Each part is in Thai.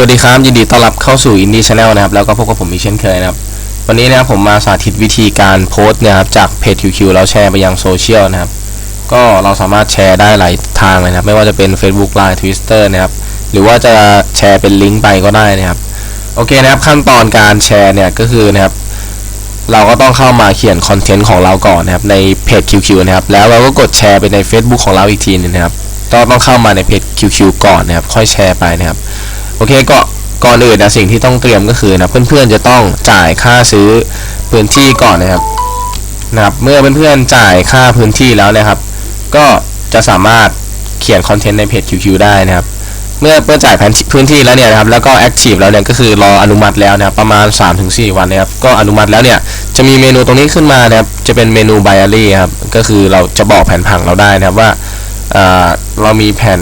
วัสดีครับ ยินดีต้อนรับเข้าสู่ Indie Channel นะครับ แล้วก็พบกับผมอีกเช่นเคยนะครับ วันนี้นะครับผมมาสาธิตวิธีการโพสต์นะครับจากเพจ QQ แล้วแชร์ไปยังโซเชียลนะครับ ก็เราสามารถแชร์ได้หลายทางเลยนะครับ ไม่ว่าจะเป็น Facebook Line Twitter นะครับ หรือว่าจะแชร์เป็นลิงก์ไปก็ได้นะครับ โอเคนะครับขั้นตอนการแชร์เนี่ยก็คือนะครับ เราก็ต้องเข้ามาเขียนคอนเทนต์ของเราก่อนนะครับในเพจ QQ นะครับ แล้วเราก็กดแชร์ไปใน Facebook ของเราอีกทีหนึงนะครับ ต้องต้องเข้ามาในเพจ QQ ก่อนนะครับ ค่อยแชร์ไปนะครับ โอเคก็ก่อนอื่นนะสิ่งที่ต้องเตรียมก็คือนะเพื่อนๆจะต้องจ่ายค่าซื้อพื้นที่ก่อนนะครับนะครับ เมื่อเพื่อนๆจ่ายค่าพื้นที่แล้วนะครับ ก็จะสามารถเขียนคอนเทนต์ในเพจ QQ ได้นะครับ เมื่อเมื่อจ่ายแผนพื้นที่แล้วเนี่ยนะครับแล้วก็แอคทีฟแล้วเนี่ยก็คือรออนุมัติแล้วนะครับประมาณ 3-4 วันนะครับก็อนุมัติแล้วเนี่ยจะมีเมนูตรงนี้ขึ้นมานะครับจะเป็นเมนูไบอารี่ครับก็คือเราจะบอกแผนผังเราได้นะครับว่าเออเรามีแผน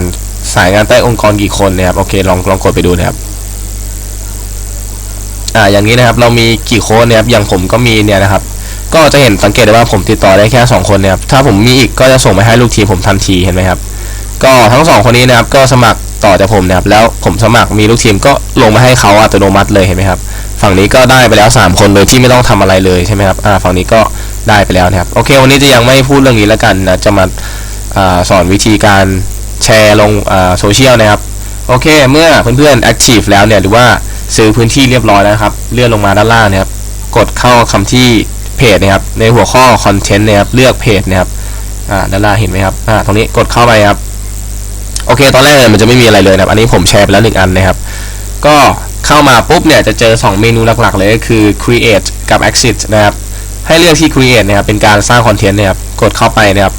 สายงานใต้องค์กรกี่คนนะครับโอเคลองลองกดไปดูนะครับอ่าอย่างนี้นะครับเรามีกี่ค้ดนะครับอย่างผมก็มีเนี่ยนะครับ ก็จะเห็นสังเกตได้ว่าผมติดต่อได้แค่ 2 คนนะครับถ้าผมมีอีกก็จะส่งไปให้ลูกทีมผมทันทีเห็นไหมครับก็ทั้งสองคนนี้นะครับก็สมัครต่อจากผมนะครับแล้วผมสมัครมีลูกทีมก็ลงมาให้เขาอัตโนมัติเลยเห็นไหมครับฝั่งนี้ก็ได้ไปแล้ว 3 คนโดยที่ไม่ต้องทำอะไรเลยใช่ไหมครับอ่าฝั่งนี้ก็ได้ไปแล้วนะครับโอเค วันนี้จะยังไม่พูดเรื่องนี้แล้วกันนะจะมาอสอนวิธีการ ร์ลงโซเชียลนะครับ โอเค เมื่อเพื่อนๆ active แล้วเนี่ย หรือว่าซื้อพื้นที่เรียบร้อยแล้วครับ เลื่อนลงมาด้านล่างนะครับ กดเข้าคำที่เพจนะครับ ในหัวข้อ content นะครับ เลือกเพจนะครับอ่าด้านล่างเห็นไหมครับอ่าตรงนี้กดเข้าไปครับ โอเค ตอนแรกเนี่ยมันจะไม่มีอะไรเลยนะครับ อันนี้ผมแชร์ไปแล้วหนึ่งอันนะครับ ก็เข้ามาปุ๊บเนี่ยจะเจอ 2 เมนูหลักๆ เลยก็คือ create กับ exit นะครับ ให้เลือกที่ create นะครับ เป็นการสร้างคอนเทนต์นะครับ กดเข้าไปนะครับ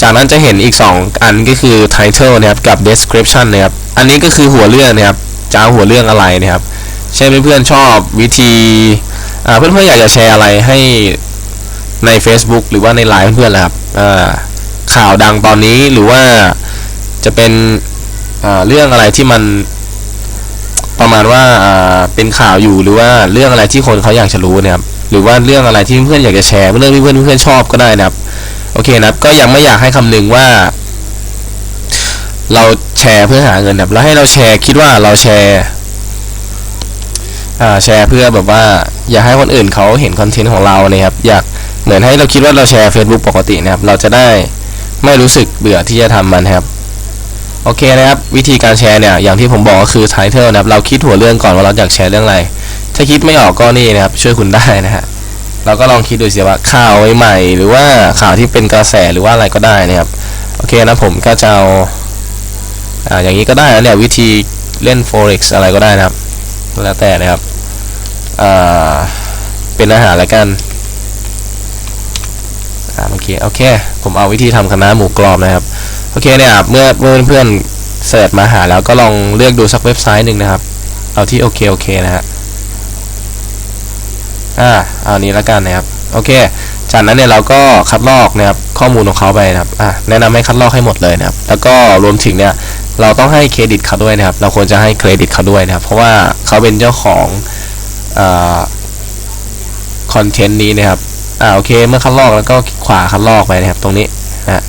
จากนั้นจะเห็นอีก 2 อันก็คือ title นะครับกับ description นะครับอันนี้ก็คือหัวเรื่องนะครับจะเอาหัวเรื่องอะไรนะครับ เช่นเพื่อนๆชอบวิธีอ่าเพื่อนๆอยากจะแชร์อะไรให้ใน Facebook หรือว่าในไลน์เพื่อนๆแหละครับข่าวดังตอนนี้หรือว่าจะเป็นเรื่องอะไรที่มันประมาณว่าเป็นข่าวอยู่หรือว่าเรื่องอะไรที่คนเขาอยากจะรู้นะครับหรือว่าเรื่องอะไรที่เพื่อนๆอยากจะแชร์เรื่องที่เพื่อนเพื่อนๆชอบก็ได้นะครับ โอเคนะครับ ก็ยังไม่อยากให้คำนึงว่า เราแชร์เพื่อหาเงินนะครับแล้วให้เราแชร์คิดว่าเราแชร์อ่าแชร์เพื่อแบบว่า อยากให้คนอื่นเขาเห็นคอนเทนต์ของเรานะครับ อยากเหมือนให้เราคิดว่าเราแชร์ Facebook ปกตินะครับ เราจะได้ไม่รู้สึกเบื่อที่จะทำมันครับโอเคนะครับ วิธีการแชร์เนี่ยอย่างที่ผมบอกก็คือ title นะครับ เราคิดหัวเรื่องก่อนว่าเราอยากแชร์เรื่องอะไร ถ้าคิดไม่ออกก็นี่นะครับ ช่วยคุณได้นะฮะ เราก็ลองคิดดูสิว่าข่าวใหม่หรือว่าข่าวที่เป็นกระแสหรือว่าอะไรก็ได้นะครับโอเคนะผมก็จะเอาอ่าอย่างนี้ก็ได้นะเนี่ยวิธีเล่น forex อะไรก็ได้นะครับแล้วแต่นะครับอ่าเป็นอาหารแล้วกันอ่าโอเคโอเคผมเอาวิธีทำคณะหมูกรอบนะครับโอเคเนี่ยเมื่อเมื่อเพื่อนๆเสิร์ชมาหาแล้วก็ลองเลือกดูสักเว็บไซต์หนึ่งนะครับ เอาที่โอเคโอเคนะฮะอ่า เอานี้ล้วกันนะครับโอเค จากนั้นเนี่ยเราก็คัดลอกนะครับข้อมูลของเขาไปนะครับอ่าแนะนำให้คัดลอกให้หมดเลยนะครับ แล้วก็รวมถึงเนี่ยเราต้องให้เครดิตเขาด้วยนะครับ เราควรจะให้เครดิตเขาด้วยนะครับ เพราะว่าเขาเป็นเจ้าของอคอนเทนต์นี้นะครับ อ่าโอเค เมื่อคัดลอกแล้วก็ขวาคัดลอกไปนะครับ ตรงนี้นะ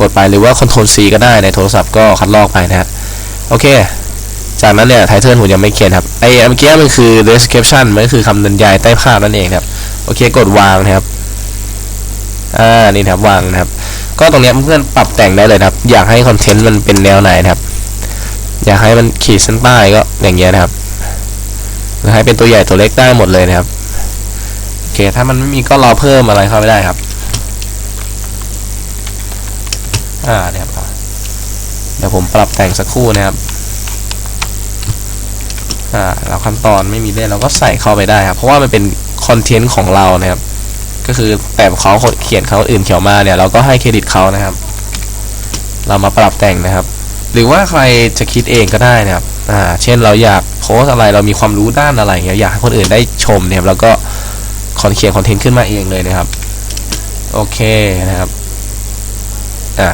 กดไปหรือว่า Ctrl C ก็ได้ในโทรศัพท์ก็คัดลอกไปนะฮะโอเค จากนั้นเนี่ยไทเทิลผมยังไม่เขียนครับไอ้เมื่อกี้มันคือ description มันก็คือคำบรรยายใต้ภาพนั่นเองครับโอเคกดวางนะครับอ่านี่ครับวางนะครับ ก็ตรงนี้เพื่อนปรับแต่งได้เลยครับ อยากให้คอนเทนต์มันเป็นแนวไหนนะครับ อยากให้มันขีดเส้นใต้ก็อย่างเงี้ยนะครับหรือให้เป็นตัวใหญ่ตัวเล็กได้หมดเลยนะครับโอเคถ้ามันไม่มีก็รอเพิ่มอะไรเข้าไปได้ครับอ่าเนี่ยครับเดี๋ยวผมปรับแต่งสักครู่นะครับ อ่าเราขั้นตอนไม่มีเล่นเราก็ใส่เข้าไปได้ครับ เพราะว่ามันเป็นคอนเทนต์ของเรานะครับ ก็คือแต่เขาเขียนเขาอื่นเขียวมาเนี่ย เราก็ให้เครดิตเขานะครับ เรามาปรับแต่งนะครับ หรือว่าใครจะคิดเองก็ได้นะครับอ่าเช่นเราอยากโพสอะไรเรามีความรู้ด้านอะไรเงี้ยอยากให้คนอื่นได้ชมเนี่ยเราก็คอนเขียนคอนเทนต์ขึ้นมาเองเลยนะครับโอเคนะครับอะ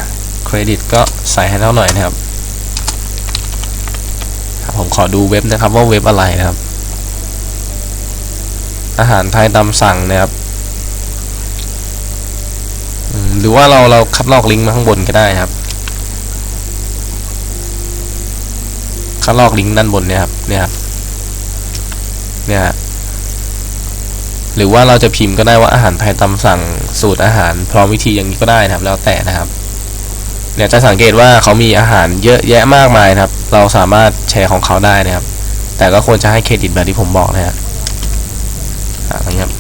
เครดิตก็ใส่ให้เท่าหน่อยนะครับ ผมขอดูเว็บนะครับว่าเว็บอะไรนะครับ อาหารไทยตามสั่งนะครับหรือว่าเราเราคัดลอกลิงก์มาข้างบนก็ได้ครับ คัดลอกลิงก์ด้านบนเนี่ยครับ เนี่ยครับ เนี่ยหรือว่าเราจะพิมพ์ก็ได้ว่าอาหารไทยตามสั่งสูตรอาหารพร้อมวิธีอย่างนี้ก็ได้นะครับ แล้วแต่นะครับ เนี่ยจะสังเกตว่าเขามีอาหารเยอะแยะมากมายนะครับ เราสามารถแชร์ของเขาได้นะครับ แต่ก็ควรจะให้เครดิตแบบที่ผมบอกนะฮะอะอย่างเงี้ย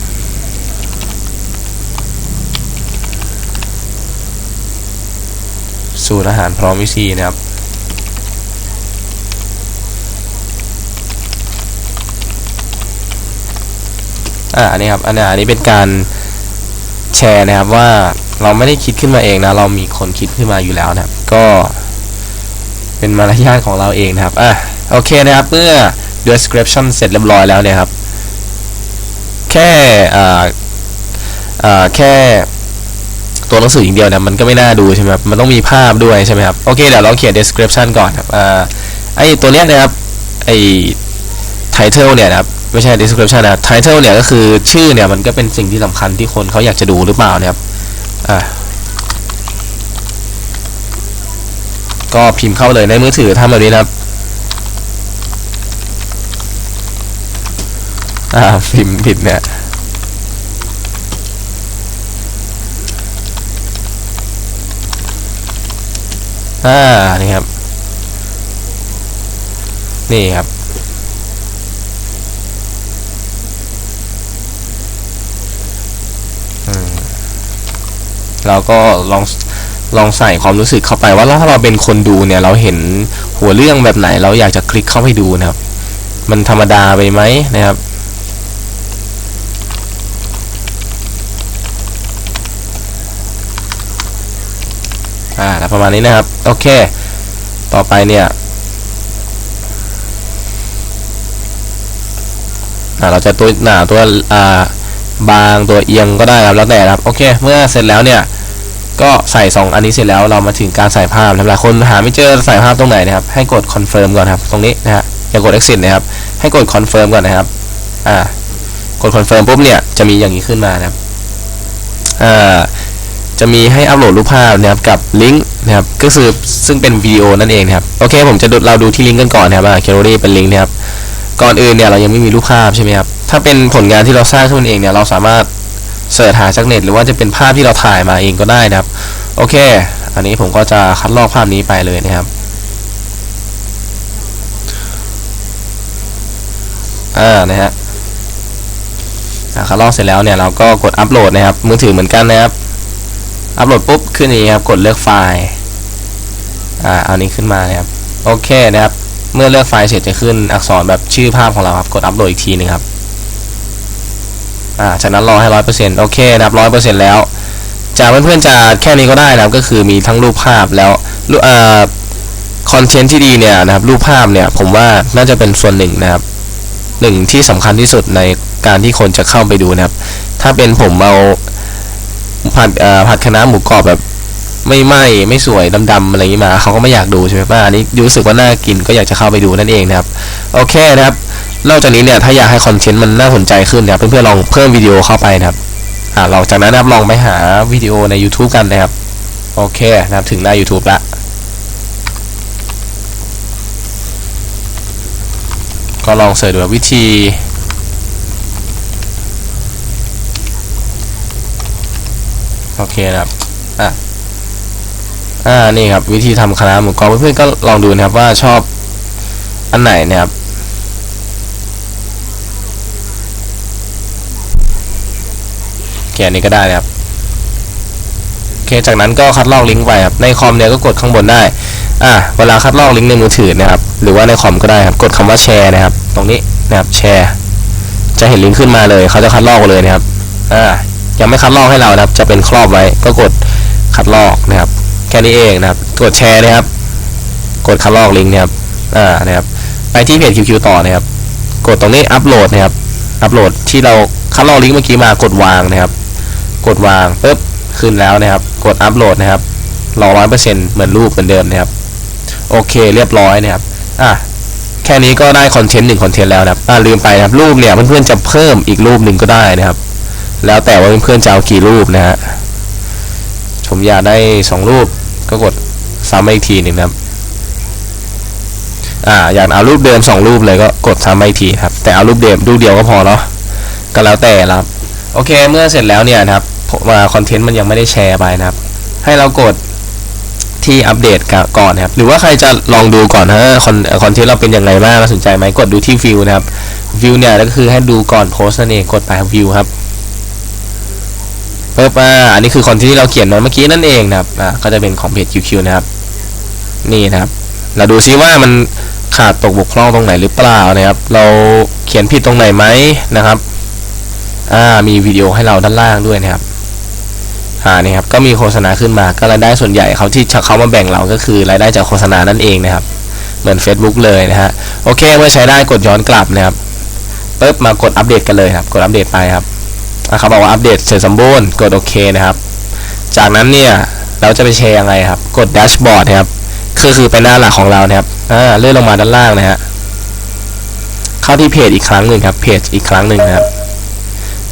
สูตรอาหารพร้อมวิธีนะครับอ่าอันนี้ครับอันนี้อันนี้เป็นการ แชร์นะครับว่าเราไม่ได้คิดขึ้นมาเองนะ เรามีคนคิดขึ้นมาอยู่แล้วนะครับ ก็เป็นมารยาทของเราเองนะครับอะโอเคนะครับเมื่อ description เสร็จเรียบร้อยแล้วเนี่ยครับ แค่อ่าอ่าแค่ตัวหนังสืออย่างเดียวเนี่ยมันก็ไม่น่าดูใช่ไหมครับมันต้องมีภาพด้วยใช่ไหมครับโอเคเดี๋ยวเราเขียน description ก่อนครับอ่าไอตัวเนี้ยนะครับไอ title เนี่ยนะครับ ไม่ใช่ description นะ title เนี่ยก็คือชื่อเนี่ยมันก็เป็นสิ่งที่สำคัญที่คนเขาอยากจะดูหรือเปล่านะครับอ่าก็พิมพ์เข้าเลยในมือถือทำแบบนี้นะครับอ่าพิมพ์ผิดเนี่ยอ่านี่ครับ นี่ครับ เราก็ลองลองใส่ความรู้สึกเข้าไปว่าแล้วถ้าเราเป็นคนดูเนี่ย เราเห็นหัวเรื่องแบบไหน เราอยากจะคลิกเข้าไปดูนะครับ มันธรรมดาไปไหมนะครับอ่าประมาณนี้นะครับ โอเค ต่อไปเนี่ยอ่าเราจะตัวหนาตัวอ่าบางตัวเอียงก็ได้ครับแล้วแต่ครับ โอเค เมื่อเสร็จแล้วเนี่ย ก็ใส่ 2 อันนี้เสร็จแล้วเรามาถึงการใส่ภาพนะครับหลายคนหาไม่เจอใส่ภาพตรงไหนนะครับ ให้กด confirm ก่อนครับ ตรงนี้นะฮะอย่ากด exit นะครับ ให้กด confirm ก่อนนะครับ อ่า กด confirm ปุ๊บเนี่ย จะมีอย่างนี้ขึ้นมานะครับ อ่า จะมีให้อัปโหลดรูปภาพนะครับกับลิงก์นะครับ ก็คือซึ่งเป็นวิดีโอนั่นเองนะครับ โอเค ผมจะเราดูที่ลิงก์กันก่อนนะครับอ่าเคโรดี้เป็นลิงก์นะครับ ก่อนอื่นเนี่ยเรายังไม่มีรูปภาพใช่ไหมครับ ถ้าเป็นผลงานที่เราสร้างขึ้นเองเนี่ย เราสามารถ เสิร์ชหาจากเน็ตหรือว่าจะเป็นภาพที่เราถ่ายมาเองก็ได้นะครับ โอเค อันนี้ผมก็จะคัดลอกภาพนี้ไปเลยนะครับ อ่า นะฮะคัดลอกเสร็จแล้วเนี่ยเราก็กดอัปโหลดนะครับ มือถือเหมือนกันนะครับ อัปโหลดปุ๊บขึ้นนี้ครับ กดเลือกไฟล์ อ่า เอานี้ขึ้นมานะครับ โอเคนะครับ เมื่อเลือกไฟล์เสร็จจะขึ้นอักษรแบบชื่อภาพของเราครับ กดอัปโหลดอีกทีหนึงครับ อ่าจากนั้นรอให้ร้อยเปอร์เซ็นต์โอเคนะครับร้อยเปอร์เซ็นต์แล้ว จากเพื่อนๆจะแค่นี้ก็ได้นะครับก็คือมีทั้งรูปภาพแล้วรูปอ่าคอนเทนต์ที่ดีเนี่ยนะครับรูปภาพเนี่ยผมว่าน่าจะเป็นส่วนหนึ่งนะครับหนึ่งที่สำคัญที่สุดในการที่คนจะเข้าไปดูนะครับ ถ้าเป็นผมเอาผัดเอ่อผัดคะน้าหมูกรอบแบบไม่ไหม้ไม่สวยดำๆอะไรอย่างนี้มาเขาก็ไม่อยากดูใช่ไหมป้าอันนี้รู้สึกว่าน่ากินก็อยากจะเข้าไปดูนั่นเองนะครับ โอเคนะครับ นอกจากนี้เนี่ยถ้าอยากให้คอนเทนต์มันน่าสนใจขึ้นเนะครับเพื่อนๆลองเพิ่มวิดีโอเข้าไปนะครับอ่าลองจากนั้นนะครับลองไปหาวิดีโอใน YouTube กันนะครับโอเคนะครับถึงหน้า YouTube ละก็ลองเสิร์ชดูว่าวิธีโอเคนะครับอะอ่านี่ครับวิธีทำคณะหมูกรอบเพื่อนๆก็ลองดูนะครับว่าชอบอันไหนนะครับ โอเคอันนี้ก็ได้นะครับโอเคจากนั้นก็คัดลอกลิงก์ไปครับในคอมเนี่ยก็กดข้างบนได้อะเวลาคัดลอกลิงก์ในมือถือนะครับ หรือว่าในคอมก็ได้ครับกดคำว่าแชร์นะครับ ตรงนี้นะครับแชร์ จะเห็นลิงก์ขึ้นมาเลย เขาจะคัดลอกเลยนะครับอ่ายังไม่คัดลอกให้เรานะครับ จะเป็นครอบไว้ก็กดคัดลอกนะครับ แค่นี้เองนะครับ กดแชร์นะครับ กดคัดลอกลิงก์นะครับอ่านะครับ ไปที่เพจ QQ ต่อนะครับ กดตรงนี้อัปโหลดนะครับอัปโหลดที่เราคัดลอกลิงก์เมื่อกี้มากดวางนะครับ กดวางปุ๊บขึ้นแล้วนะครับ กดอัปโหลดนะครับรอร้อยเปอร์เซ็นต์เหมือนรูปเหมือนเดิมนะครับ โอเคเรียบร้อยนะครับอะแค่นี้ก็ได้คอนเทนต์หนึ่งคอนเทนต์แล้วนะครับอ่าลืมไปนะครับรูปเนี่ยเพื่อนๆจะเพิ่มอีกรูปหนึ่งก็ได้นะครับ แล้วแต่ว่าเพื่อนๆจะเอากี่รูปนะฮะผมอยากได้สองรูปก็กดซ้ำอีกทีหนึ่งนะครับอ่าอยากเอารูปเดิมสองรูปเลยก็กดซ้ำไปอีกทีครับแต่เอารูปเดิมรูปเดียวก็พอเนาะก็แล้วแต่ครับโอเคเมื่อเสร็จแล้วเนี่ยนะครับ คอนเทนต์มันยังไม่ได้แชร์ไปนะครับ ให้เรากดที่อัปเดตก่อนนะครับ หรือว่าใครจะลองดูก่อนฮะคอนคอนเทนต์เราเป็นยังไงบ้างน่าสนใจไหมกดดูที่วิวนะครับวิวเนี่ยก็คือให้ดูก่อนโพสต์นั่นเองกดไปวิวครับเพิ่มอ่าอันนี้คือคอนเทนต์ที่เราเขียนไว้เมื่อกี้นั่นเองนะครับอ่าก็จะเป็นของเพจ QQ นะครับ นี่นะครับ เราดูซิว่ามันขาดตกบกพร่องตรงไหนหรือเปล่านะครับ เราเขียนผิดตรงไหนไหมนะครับ อ่ามีวิดีโอให้เราด้านล่างด้วยนะครับ อ่านี่ครับก็มีโฆษณาขึ้นมาก็รายได้ส่วนใหญ่เขาที่เขามาแบ่งเราก็คือรายได้จากโฆษณานั่นเองนะครับ เหมือน Facebook เลยนะฮะโอเคเมื่อใช้ได้กดย้อนกลับนะครับปุ๊บมากดอัปเดตกันเลยครับ กดอัปเดตไปครับอะเขาบอกว่าอัปเดตเสร็จสมบูรณ์กดโอเคนะครับ จากนั้นเนี่ยเราจะไปแชร์ยังไงครับ กดแดชบอร์ดนะครับคือคือไปหน้าหลักของเรานะครับอ่าเลื่อนลงมาด้านล่างนะฮะเข้าที่เพจอีกครั้งหนึ่งครับเพจอีกครั้งหนึ่งนะครับ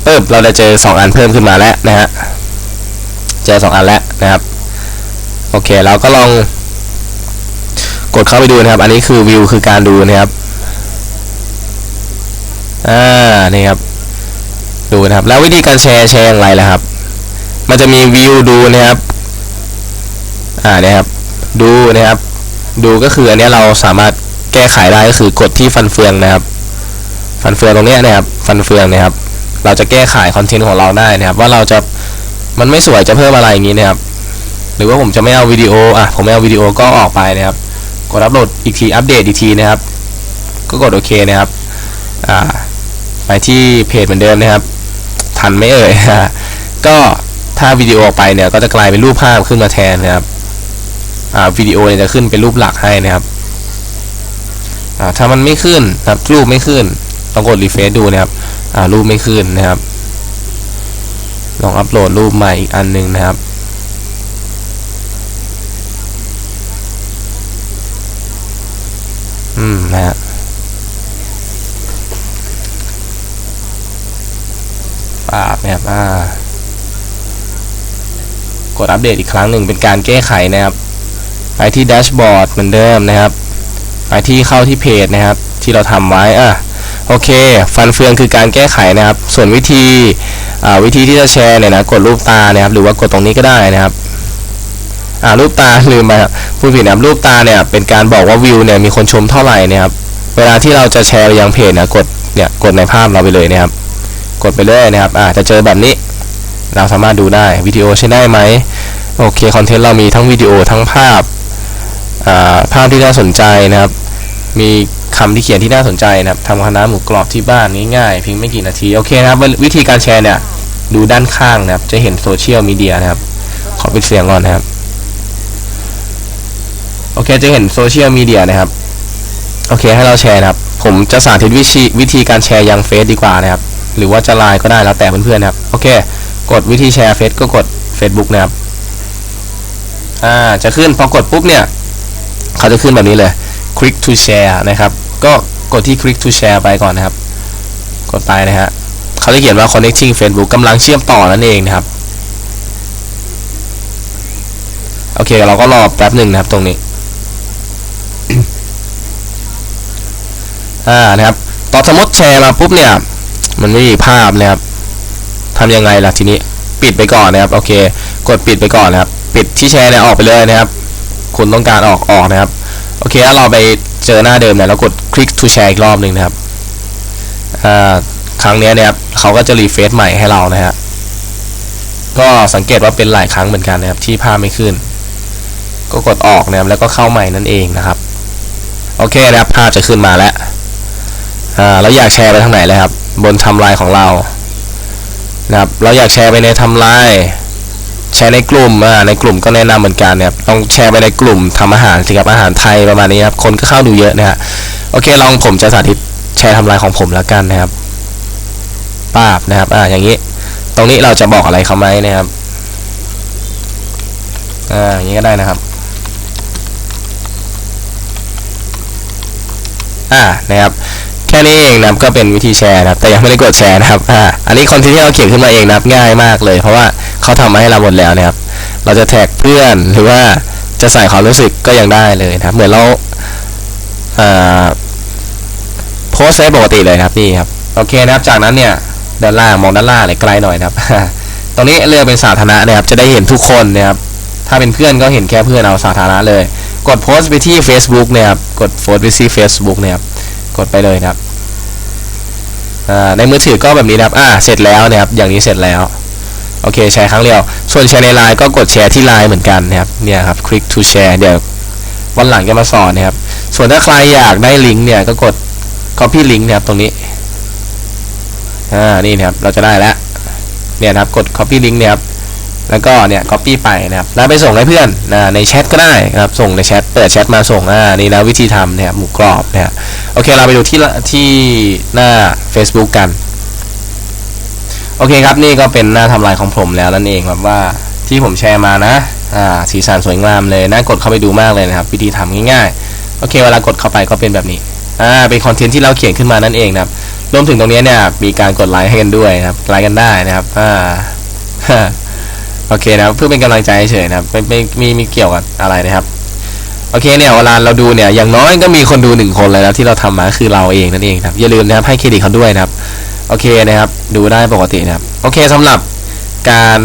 ปุ๊บเราจะเจอสองอันเพิ่มขึ้นมาแล้วนะฮะ เจอสองอันแล้วนะครับ โอเคเราก็ลอง กดเข้าไปดูนะครับ อันนี้คือวิวคือการดูนะครับ อ่า นี่ครับ ดูนะครับ แล้ววิธีการแชร์แชร์อย่างไรล่ะครับ มันจะมีวิวดูนะครับ อ่านี่ครับ ดูนะครับ ดูก็คืออันนี้เราสามารถแก้ไขได้ก็คือกดที่ฟันเฟืองนะครับ ฟันเฟืองตรงนี้นะครับ ฟันเฟืองนะครับ เราจะแก้ไขคอนเทนต์ของเราได้นะครับ ว่าเราจะ มันไม่สวยจะเพิ่มอะไรอย่างนี้นะครับ หรือว่าผมจะไม่เอาวิดีโออะผมไม่เอาวิดีโอก็ออกไปนะครับ กดอัปโหลดอีกทีอัปเดตอีกทีนะครับ ก็กดโอเคนะครับอ่าไปที่เพจเหมือนเดิมนะครับ ทันไหม่เอ่ยก็ถ้าวิดีโอออกไปเนี่ยก็จะกลายเป็นรูปภาพขึ้นมาแทนนะครับอ่าวิดีโอเนี่ยจะขึ้นเป็นรูปหลักให้นะครับอ่าถ้ามันไม่ขึ้นนะครับรูปไม่ขึ้นต้องกดรีเฟซดูนะครับอ่ารูปไม่ขึ้นนะครับ ลองอัปโหลดรูปใหม่อีกอันหนึ่งนะครับ อืมนะฮะปาบนะครับอ่ากดอัปเดตอีกครั้งหนึ่งเป็นการแก้ไขนะครับไปที่แดชบอร์ดเหมือนเดิมนะครับไปที่เข้าที่เพจนะครับ ที่เราทำไว้อะ โอเค ฟันเฟืองคือการแก้ไขนะครับ ส่วนวิธีวิธีที่จะแชร์เนี่ยนะกดรูปตานะครับ หรือว่ากดตรงนี้ก็ได้นะครับรูปตาลืมไปครับพูดผิดนะครับรูปตาเนี่ยเป็นการบอกว่าวิวเนี่ยมีคนชมเท่าไหร่นะครับเวลาที่เราจะแชร์ไปยังเพจนะกดเนี่ยกดในภาพเราไปเลยนะครับ กดไปเลยนะครับอ่าจะเจอแบบนี้ เราสามารถดูได้วิดีโอใช้ได้ไหมโอเคคอนเทนต์เรามีทั้งวิดีโอทั้งภาพภาพที่น่าสนใจนะครับ มีคำที่เขียนที่น่าสนใจนะครับทำคณะหมูกรอบที่บ้านง่ายๆเพียงไม่กี่นาที โอเคนะครับ วิธีการแชร์เนี่ย ดูด้านข้างนะครับ จะเห็นโซเชียลมีเดียนะครับ ขอปิดเสียงก่อนนะครับ โอเคจะเห็นโซเชียลมีเดียนะครับ โอเคให้เราแชร์นะครับ ผมจะสาธิตวิธีวิธีการแชร์ยังเฟซดีกว่านะครับ หรือว่าจะไลน์ก็ได้แล้วแต่เพื่อนๆนะครับ โอเค กดวิธีแชร์เฟซก็กด Facebook นะครับ อ่าจะขึ้นพอกดปุ๊บเนี่ย เขาจะขึ้นแบบนี้เลย click to share นะครับ ก็กดที่ click to share ไปก่อนนะครับ กดไปนะฮะเขาจะเขียนว่า connecting Facebook กำลังเชื่อมต่อนั่นเองนะครับ โอเค เราก็รอแป๊บหนึ่งนะครับตรงนี้ อ่า นะครับตอนสมมติแชร์มาปุ๊บเนี่ย มันไม่มีภาพนะครับทำยังไงล่ะทีนี้ ปิดไปก่อนนะครับ โอเค กดปิดไปก่อนนะครับ ปิดที่แชร์เนี่ยออกไปเลยนะครับ คุณต้องการออกออกนะครับ โอเคแล้วเราไปเจอหน้าเดิมเนี่ยเรากดคลิก to share อีกรอบหนึ่งนะครับครั้งนี้เนี่ยเขาก็จะรีเฟซใหม่ให้เรานะฮะก็สังเกตว่าเป็นหลายครั้งเหมือนกันนะครับที่ภาพไม่ขึ้น ก็กดออกนะครับแล้วก็เข้าใหม่นั่นเองนะครับโอเคนะครับภาพจะขึ้นมาแล้วเราอยากแชร์ไปทางไหนเลยครับ บนทำลายของเรานะครับเราอยากแชร์ไปในทำลาย แชร์ในกลุ่มอ่าในกลุ่มก็แนะนำเหมือนกันนะครับต้องแชร์ไปในกลุ่มทำอาหารสิครับอาหารไทยประมาณนี้ครับคนก็เข้าดูเยอะนะฮะโอเคลองผมจะสาธิตแชร์ทำลายของผมแล้วกันนะครับปาบนะครับอ่าอย่างนี้ ตรงนี้เราจะบอกอะไรเขาไหมนะครับอ่าอย่างนี้ก็ได้นะครับอ่านะครับแค่นี้เองนะครับก็เป็นวิธีแชร์นะครับแต่ยังไม่ได้กดแชร์นะครับอ่าอันนี้คอนเทนต์ที่เราเขียนขึ้นมาเองนะครับง่ายมากเลยเพราะว่า เขาทำมาให้เราหมดแล้วนะครับ เราจะแท็กเพื่อนหรือว่าจะใส่ความรู้สึกก็ยังได้เลยนะครับเหมือนเราโพสต์ได้ปกติเลยครับนี่ครับโอเคนะครับจากนั้นเนี่ยด้านล่างมองด้านล่างเลยไกลหน่อยนะครับตรงนี้เลือกเป็นสาธารณะนะครับจะได้เห็นทุกคนนะครับถ้าเป็นเพื่อนก็เห็นแค่เพื่อนเอาสาธารณะเลย กดโพสต์ไปที่ Facebook นะครับกดโพสต์ไปที่ Facebook นะครับกดไปเลยนะครับในมือถือก็แบบนี้นะครับอ่าเสร็จแล้วนะครับอย่างนี้เสร็จแล้ว โอเคแชร์ครั้งเดียว ส่วนแชร์ในไลน์ก็กดแชร์ที่ไลน์เหมือนกันนะครับเนี่ยครับ click to share เดี๋ยววันหลังจะมาสอนนะครับ ส่วนถ้าใครอยากได้ลิงก์เนี่ยก็กด copy link นะครับตรงนี้อ่านี่นะครับเราจะได้แล้วเนี่ยนะครับกด copy link เนี่ยครับแล้วก็เนี่ย copy ไปนะครับแล้วไปส่งให้เพื่อนนะในแชทก็ได้นะครับส่งในแชทเปิดแชทมาส่งอ่านี่นะวิธีทำเนี่ยหมูกรอบเนี่ยโอเคเราไปดูที่ที่หน้า Facebook กัน โอเคครับนี่ก็เป็นหน้าทำลายของผมแล้วนั่นเองครับว่าที่ผมแชร์มานะอ่าสีสันสวยงามเลยน่ากดเข้าไปดูมากเลยนะครับ วิธีทำง่ายๆ โอเคเวลากดเข้าไปก็เป็นแบบนี้อ่าเป็นคอนเทนต์ที่เราเขียนขึ้นมานั่นเองนะครับรวมถึงตรงนี้เนี่ยมีการกดไลค์ให้กันด้วยนะครับไลค์กันได้นะครับอ่าโอเคนะครับเพื่อเป็นกำลังใจเฉยนะครับไม่ไม่มีมีเกี่ยวกับอะไรนะครับโอเคเนี่ยเวลาเราดูเนี่ยอย่างน้อยก็มีคนดูหนึ่งคนเลยนะที่เราทำมาคือเราเองนั่นเองครับอย่าลืมนะครับให้เครดิตเขาด้วยนะครับ โอเคนะครับ ดูได้ปกตินะครับ โอเคสำหรับการ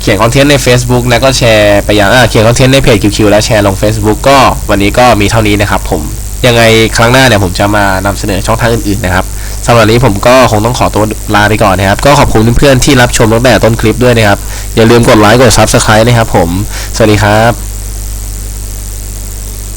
เขียนคอนเทนต์ใน Facebook นะก็แชร์ไปยังเขียนคอนเทนต์ในเพจ QQ แล้วแชร์ลง Facebook ก็วันนี้ก็มีเท่านี้นะครับผมยังไงครั้งหน้าเนี่ยผมจะมานำเสนอช่องทางอื่นๆนะครับสำหรับนนี้ผมก็คงต้องขอตัวลาไปก่อนนะครับ ก็ขอบคุณเพื่อนๆที่รับชมตั้งแต่ต้นคลิปด้วยนะครับ อย่าลืมกดไลค์กด Subscribe นะครับผม สวัสดีครับ